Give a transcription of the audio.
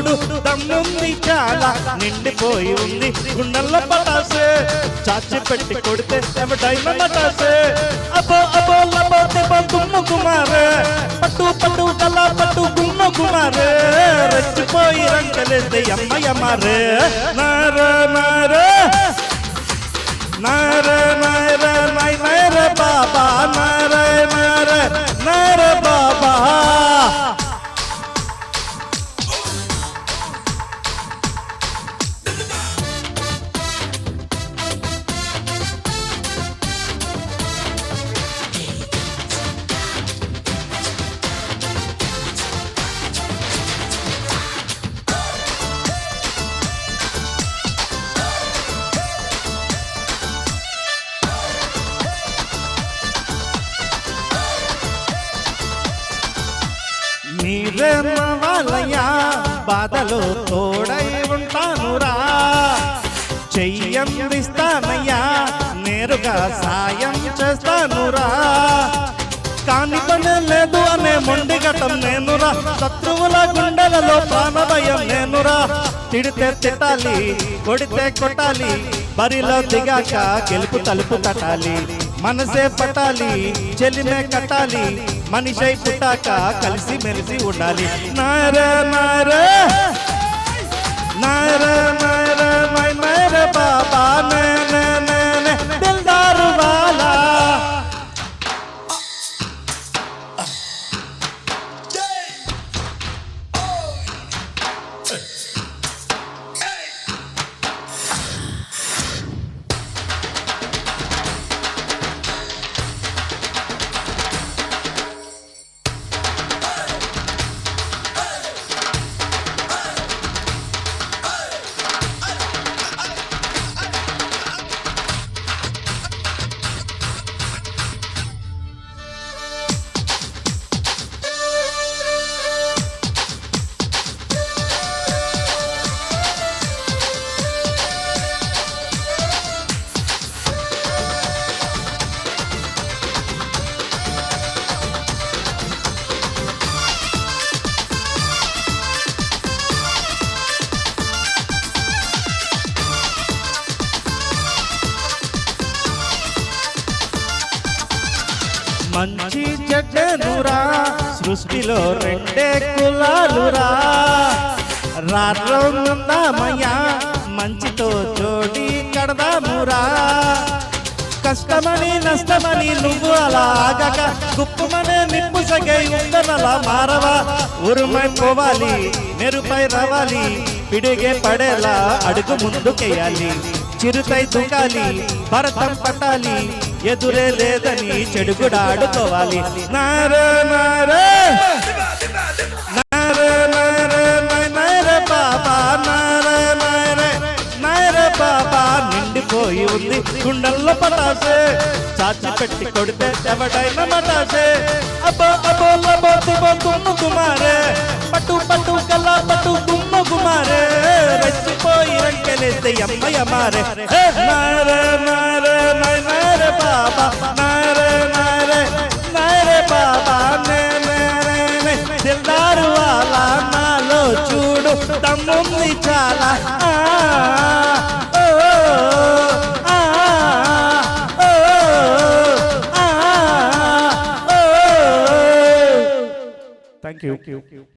దమ్ముంది చాలా. నిండిపోయి ఉంది గుండెల్లో పటాసే. చాచి పెట్టి కొడితే ఎవడైనా మటాసే. అబో అబ్బో లబో దెబ్బో గుమ్ము కుమారే. పట్టు పట్టు కల్లా పట్టు గుమ్ము కుమారే. రెచ్చిపోయి రంకలేస్తే అమ్మయ్య మారే నారా నారా. మీరే బాధలు బాధలో తోడై ఉంటానురా. చెయ్యందిస్తానయ్యా నేరుగా సాయం చేస్తానురా. కాని పనలేదు అనే మొండిగటం నేనురా. శత్రువుల గుండెలలో ప్రాణభయం నేనురా. తిడితే తిట్టాలి కొడితే కొట్టాలి బరిలో దిగాక గెలుపు తలుపు తట్టాలి. మనసే పట్టాలి చెలిమే కట్టాలి మనిషి పుట్టాక కలిసి మెలిసి ఉండాలి. నారా నారా. మంచి చెడ్డనురా సృష్టిలో రెండే కులాలురా. రామయ్యా మంచితో జోడి కడదామురా. కష్టమని నష్టమని నువ్వు అలా ఆగక గుప్పమనే నిప్పు సగై ఉందనలా మారవా. ఉరుమై పోవాలి మెరుపై రావాలి పిడిగే పడేలా అడుగు ముందుకేయాలి చిరుతై దుకాలి భరతం పట్టాలి ఎదురే లేదని చెడుగుడా ఆడుకోవాలి నారే. నారే నిండిపోయి ఉంది గుండెల్లో పటాసే. చాచి పెట్టి కొడితే ఎవడైనా మటాసే. అబ్బో అబ్బో లబో దిబో గుమ్ము కుమారే. పట్టు పట్టు కల్లా పట్టు గుమ్ము కుమారే. రెచ్చిపోయి రంకెలేస్తే అమ్మయ్య మారే హే! నారే. దిల్దారు వాలా నాలో చూడు దమ్ముంది చాలా ఆ, ఓ, ఆ, ఓ, ఆ, ఓ. Thank you